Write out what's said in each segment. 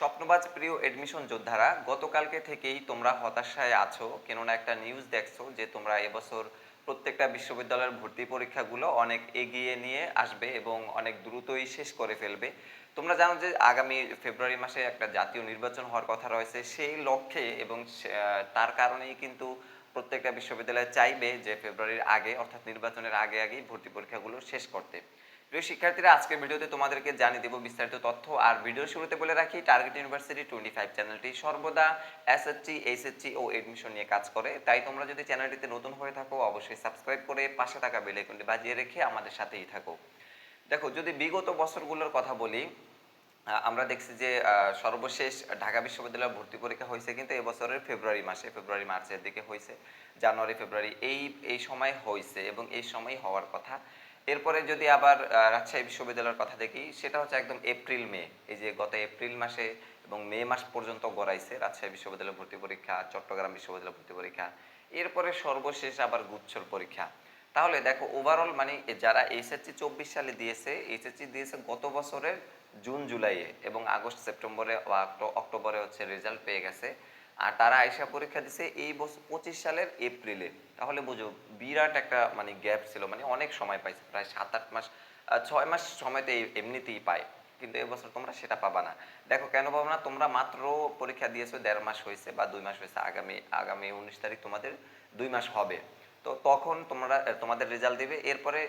স্বপ্নবাজ প্রিয় এডমিশন যোদ্ধারা, গতকালকে থেকেই তোমরা হতাশায় আছো, কেননা একটা নিউজ দেখছ যে তোমরা এবছর প্রত্যেকটা বিশ্ববিদ্যালয়ের ভর্তি পরীক্ষাগুলো অনেক এগিয়ে নিয়ে আসবে এবং অনেক দ্রুতই শেষ করে ফেলবে। তোমরা জানো যে আগামী ফেব্রুয়ারি মাসে একটা জাতীয় নির্বাচন হওয়ার কথা রয়েছে, সেই লক্ষ্যে এবং তার কারণেই কিন্তু প্রত্যেকটা বিশ্ববিদ্যালয় চাইবে যে ফেব্রুয়ারির আগে অর্থাৎ নির্বাচনের আগে আগেই ভর্তি পরীক্ষাগুলো শেষ করতে। প্রিয় শিক্ষার্থীরা, আজকের ভিডিওতে তোমাদেরকে জানিয়ে দেব বিস্তারিত তথ্য। আর ভিডিওর শুরুতে বলে রাখি টার্গেট ইউনিভার্সিটি টোয়েন্টি ফাইভ চ্যানেলটি সর্বদা এসএসসি এইচএসসি ও এডমিশন নিয়ে কাজ করে। তাই তোমরা যদি চ্যানেলটিতে নতুন হয়ে থাকো, অবশ্যই সাবস্ক্রাইব করে পাশে থাকা বেল আইকনটি বাজিয়ে রেখে আমাদের সাথেই থাকো। দেখো, যদি বিগত বছরগুলোর কথা বলি আমরা দেখছি যে সর্বশেষ ঢাকা বিশ্ববিদ্যালয়ে ভর্তি পরীক্ষা হয়েছে কিন্তু এবছরের ফেব্রুয়ারি মাসে, ফেব্রুয়ারি মার্চের দিকে হয়েছে। জানুয়ারি, ফেব্রুয়ারি এই এই সময় হয়েছে এবং এই সময় হওয়ার কথা। এরপরে যদি আবার রাজশাহী বিশ্ববিদ্যালয়ের কথা দেখি, সেটা হচ্ছে একদম এপ্রিল মে। এই যে গত এপ্রিল মাসে এবং মে মাস পর্যন্ত গড়াইছে রাজশাহী বিশ্ববিদ্যালয় ভর্তি পরীক্ষা, চট্টগ্রাম বিশ্ববিদ্যালয় ভর্তি পরীক্ষা। এরপরে সর্বশেষ আবার গুচ্ছর পরীক্ষা। তাহলে দেখো ওভারঅল মানে যারা এইচএসসি চব্বিশ সালে দিয়েছে এইচএসসি দিয়েছে গত বছরের জুন, জুলাইয়ে এবং আগস্ট, সেপ্টেম্বরে অক্টোবরে হচ্ছে রেজাল্ট পেয়ে গেছে। আর তারা আইসা পরীক্ষা দিছে এই বছর পঁচিশ সালের এপ্রিলে। তাহলে বুঝো, বিরাট একটা মানে গ্যাপ ছিল মানে অনেক সময় পাইছে, প্রায় সাত আট মাস ছয় মাস সময়তে এমনিতেই পায়। কিন্তু এবছর তোমরা সেটা পাবা না। দেখো কেন পাবো না, তোমরা মাত্র পরীক্ষা দিয়েছ দেড় মাস হয়েছে বা দুই মাস হয়েছে, আগামী আগামী উনিশ তারিখ তোমাদের দুই মাস হবে। তো তখন তোমরা তোমাদের রেজাল্ট দিবে। এরপরে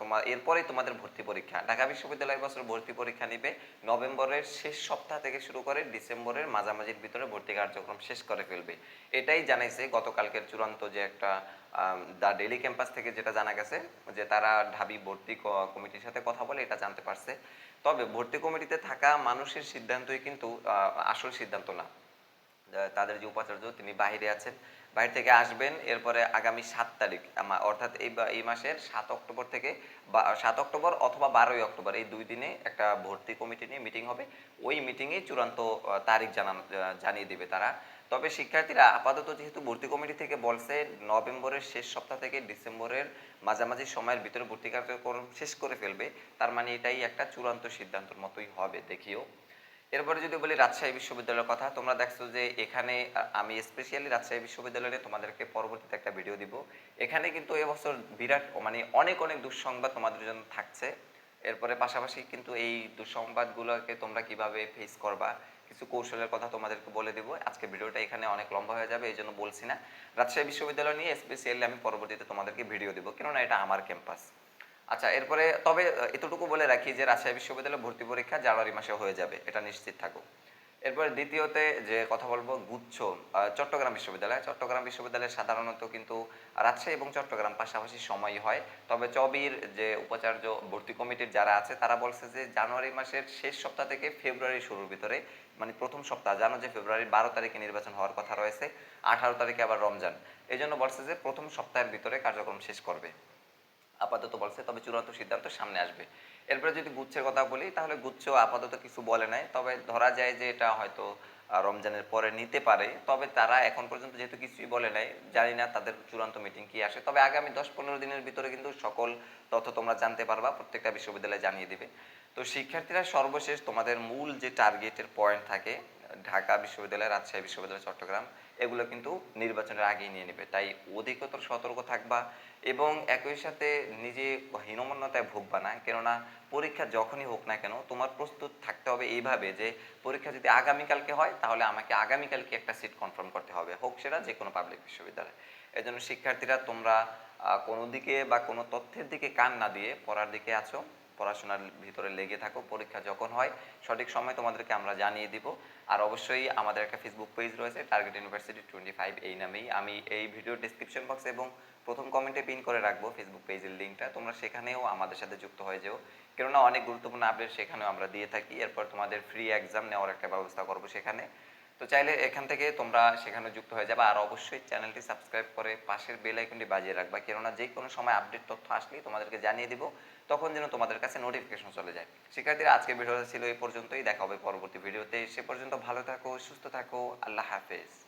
তোমার এরপরেই তোমাদের ভর্তি পরীক্ষা। ঢাকা বিশ্ববিদ্যালয় বছর ভর্তি পরীক্ষা নিবে। নভেম্বরের শেষ সপ্তাহ থেকে শুরু করে ডিসেম্বরের মাঝামাঝির ভিতরে ভর্তি কার্যক্রম শেষ করে ফেলবে। এটাই জানাইছে গতকালকের চূড়ান্ত যে একটা দ্য ডেলি ক্যাম্পাস থেকে যেটা জানা গেছে, যে তারা ঢাবি ভর্তি কমিটির সাথে কথা বলে এটা জানতে পারছে। তবে ভর্তি কমিটিতে থাকা মানুষের সিদ্ধান্তই কিন্তু আসল সিদ্ধান্ত না। তাদের যে উপাচার্য, তিনি বাইরে আছেন। বাইরে থেকে আসবেন, এরপরে আগামী সাত তারিখ অর্থাৎ এই এই মাসের সাত অক্টোবর থেকে বা, সাত অক্টোবর অথবা বারোই অক্টোবর, এই দুই দিনে একটা ভর্তি কমিটি নিয়ে মিটিং হবে। ওই মিটিংয়ে চূড়ান্ত তারিখ জানান জানিয়ে দেবে তারা। তবে শিক্ষার্থীরা আপাতত যেহেতু ভর্তি কমিটি থেকে বলছে, নভেম্বরের শেষ সপ্তাহ থেকে ডিসেম্বরের মাঝামাঝি সময়ের ভিতরে ভর্তি কার্যক্রম শেষ করে ফেলবে, তার মানে এটাই একটা চূড়ান্ত সিদ্ধান্তের মতোই হবে, দেখিও। এরপরে যদি বলি রাজশাহী বিশ্ববিদ্যালয়ের কথা, তোমরা দেখছ যে এখানে আমি স্পেশালি রাজশাহী বিশ্ববিদ্যালয়ে নিয়ে তোমাদেরকে পরবর্তীতে একটা ভিডিও দিব। এখানে কিন্তু এবছর বিরাট মানে অনেক অনেক দুঃসংবাদ তোমাদের জন্য থাকছে। এরপরে পাশাপাশি কিন্তু এই দুঃসংবাদগুলোকে তোমরা কীভাবে ফেস করবা, কিছু কৌশলের কথা তোমাদেরকে বলে দিব। আজকে ভিডিওটা এখানে অনেক লম্বা হয়ে যাবে এই জন্য বলছি না। রাজশাহী বিশ্ববিদ্যালয় নিয়ে স্পেশালি আমি পরবর্তীতে তোমাদেরকে ভিডিও দিব। কেননা এটা আমার ক্যাম্পাস আচ্ছা এরপরে তবে এতটুকু বলে রাখি যে রাজশাহী বিশ্ববিদ্যালয়ে ভর্তি পরীক্ষা জানুয়ারি মাসে হয়ে যাবে, এটা নিশ্চিত থাকুক। এরপরে দ্বিতীয়তে যে কথা বলব, গুচ্ছ চট্টগ্রাম বিশ্ববিদ্যালয়। চট্টগ্রাম বিশ্ববিদ্যালয়ে সাধারণত কিন্তু রাজশাহী এবং চট্টগ্রাম পাশাপাশি সময় হয়। তবে চবির যে উপাচার্য ভর্তি কমিটির যারা আছে, তারা বলছে যে জানুয়ারি মাসের শেষ সপ্তাহ থেকে ফেব্রুয়ারি শুরুর ভিতরে মানে প্রথম সপ্তাহ, জানো যে ফেব্রুয়ারির বারো তারিখে নির্বাচন হওয়ার কথা রয়েছে, আঠারো তারিখে আবার রমজান। এই জন্য বলছে যে প্রথম সপ্তাহের ভিতরে কার্যক্রম শেষ করবে। আপাতত বলছে, তবে চূড়ান্ত সিদ্ধান্ত সামনে আসবে। এরপরে যদি গুচ্ছের কথা বলি, তাহলে গুচ্ছ আপাতত কিছু বলে নাই। তবে ধরা যায় যে এটা হয়তো রমজানের পরে নিতে পারে। তবে তারা এখন পর্যন্ত যেহেতু কিছুই বলে নাই, জানি না তাদের চূড়ান্ত মিটিং কি আসে। তবে আগামী দশ পনেরো দিনের ভিতরে কিন্তু সকল তথ্য তোমরা জানতে পারবা, প্রত্যেকটা বিশ্ববিদ্যালয়ে জানিয়ে দিবে। তো শিক্ষার্থীরা সর্বশেষ তোমাদের মূল যে টার্গেটের পয়েন্ট থাকে ঢাকা বিশ্ববিদ্যালয়, রাজশাহী বিশ্ববিদ্যালয়, চট্টগ্রাম, এগুলো কিন্তু নির্বাচনের আগেই নিয়ে নেবে। তাই অধিকতর সতর্ক থাকবা এবং একই সাথে নিজে হীনমন্যতায় ভুগবা না। কেননা পরীক্ষা যখনই হোক না কেন, তোমার প্রস্তুত থাকতে হবে এইভাবে যে পরীক্ষা যদি আগামীকালকে হয়, তাহলে আমাকে আগামীকালকে একটা সিট কনফার্ম করতে হবে, হোক সেটা যে কোনো পাবলিক বিশ্ববিদ্যালয়। এই জন্য শিক্ষার্থীরা তোমরা কোনো দিকে বা কোনো তথ্যের দিকে কান না দিয়ে পড়ার দিকে আছো। পড়াশোনার ভিতরে লেগে থাকো, পরীক্ষা যখন হয়, সঠিক সময় তোমাদেরকে আমরা জানিয়ে দিব। আর অবশ্যই আমাদের একটা ফেসবুক পেজ রয়েছে টার্গেট ইউনিভার্সিটি টোয়েন্টি ফাইভ এই নামেই। আমি এই ভিডিও ডিসক্রিপশন বক্স এবং প্রথম কমেন্টে পিন করে রাখব ফেসবুক পেজের লিঙ্কটা তোমরা সেখানেও আমাদের সাথে যুক্ত হয়ে যেও। কেননা অনেক গুরুত্বপূর্ণ আপডেট সেখানেও আমরা দিয়ে থাকি। এরপর তোমাদের ফ্রি এক্সাম নেওয়ার একটা ব্যবস্থা করব সেখানে। তো চাইলে এখান থেকে তোমরা সেখানে যুক্ত হয়ে যাবে। আর অবশ্যই চ্যানেলটি সাবস্ক্রাইব করে পাশের বেল আইকনটি বাজিয়ে রাখবা। কেননা যে কোনো সময় আপডেট তথ্য আসলেই তোমাদেরকে জানিয়ে দিব, তখন যেন তোমাদের কাছে নোটিফিকেশন চলে যায়। শিক্ষার্থীরা, আজকে ভিডিওটা ছিল এই পর্যন্তই। দেখা হবে পরবর্তী ভিডিওতে। সে পর্যন্ত ভালো থাকো, সুস্থ থাকো। আল্লাহ হাফেজ।